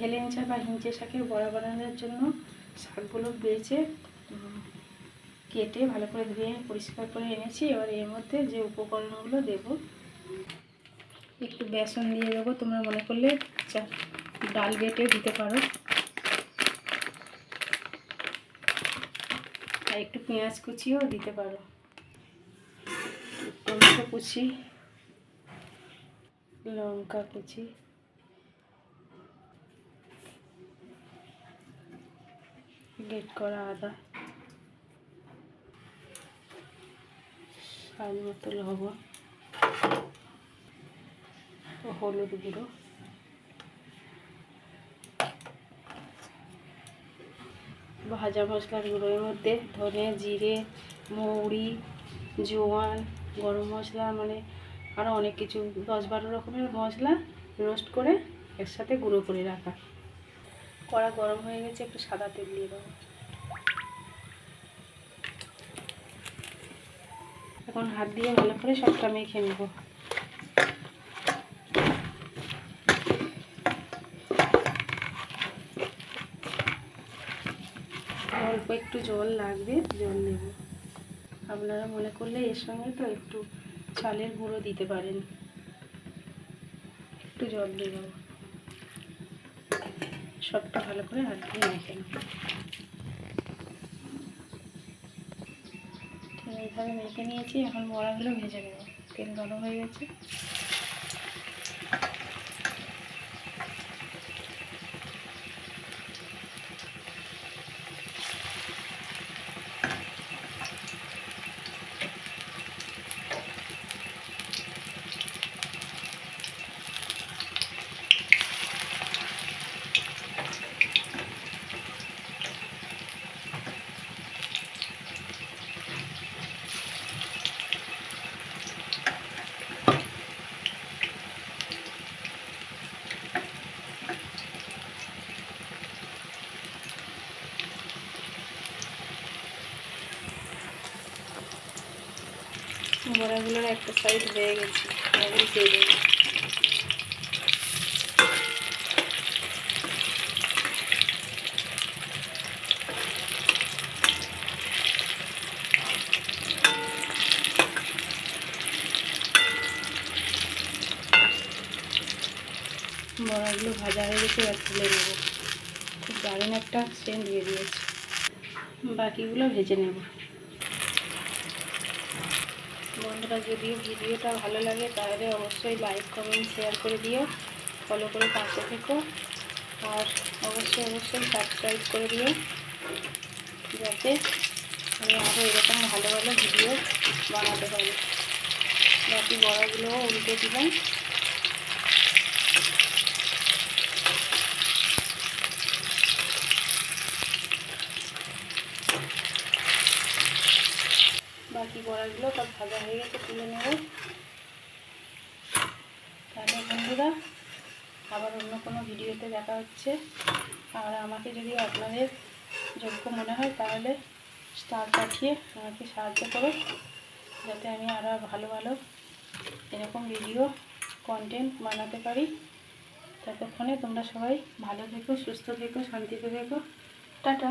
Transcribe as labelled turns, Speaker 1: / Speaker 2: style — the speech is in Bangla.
Speaker 1: হেলেঞ্চা বা হিঞ্চে শাকের বড়া বানানোর জন্য শাকগুলো বেছে কেটে ভালো করে ধুয়ে পরিষ্কার করে এনেছি। এবার এর মধ্যে যে উপকরণগুলো দেব, একটু বেসন দিয়ে দেবো। তোমরা মনে করলে চা, ডাল বেটে দিতে পারো। আর একটু পেঁয়াজ কুচিও দিতে পারো। টমেটো কুচি, লঙ্কা কুচি। গ্রেট করা আদা স্বাদ মতো লবণ হলুদ গুঁড়ো। ভাজা মশলার গুঁড়োর মধ্যে ধনে, জিরে, মৌরি, জোয়ান, গরম মশলা মানে আরও অনেক কিছু। দশ বারো রকমের মশলা রোস্ট করে একসাথে গুঁড়ো করে রাখা। কড়া গরম হয়ে গেছে, একটু সাদা তেল দিয়ে দেবো। এখন হাত দিয়ে ভালো করে সবটা মেখে নেব। অল্প একটু জল লাগবে, জল নেব। আপনারা মনে করলে এর সঙ্গে তো একটু চালের গুঁড়ো দিতে পারেন। একটু জল দিয়ে দেবো। সবটা ভালো করে হাত দিয়ে মেখে নেব এইভাবে মেখে নিয়েছি, এখন বড়াগুলো ভেজে নেব। তেল গরম হয়ে গেছে। বড়াগুলোর একটা সাইড হয়ে গেছে। এবার দিয়ে বড়াগুলো ভাজা হয়ে গেছে, এবার তুলে নেব। খুব দারুণ একটা সেন্ট দিয়ে দিয়েছে। বাকিগুলো ভেজে নেব। বন্ধুরা, যদি ভিডিওটা ভালো লাগে তাহলে অবশ্যই লাইক কমেন্ট শেয়ার করে দিও। ফলো করে পাশে থেকো। আর অবশ্যই অবশ্যই সাবস্ক্রাইব করে দিও। যাতে আমি আরও এরকম ভালো ভালো ভিডিও বানাতে পারি। বাকি বড়াগুলোও উল্টে দিলাম বাকি বড়াগুলো সব ভাজা হয়ে গেছে, তুলে নেব। তাহলে বন্ধুরা, আবার অন্য কোনো ভিডিওতে দেখা হচ্ছে। আর আমাকে যদি আপনাদের যোগ্য মনে হয়, তাহলে স্টার পাঠিয়ে আমাকে সাহায্য করো। যাতে আমি আরও ভালো ভালো এরকম ভিডিও কন্টেন্ট বানাতে পারি। ততক্ষণে তোমরা সবাই ভালো থেকো, সুস্থ থেকো, শান্তিতে থেকো। টাটা।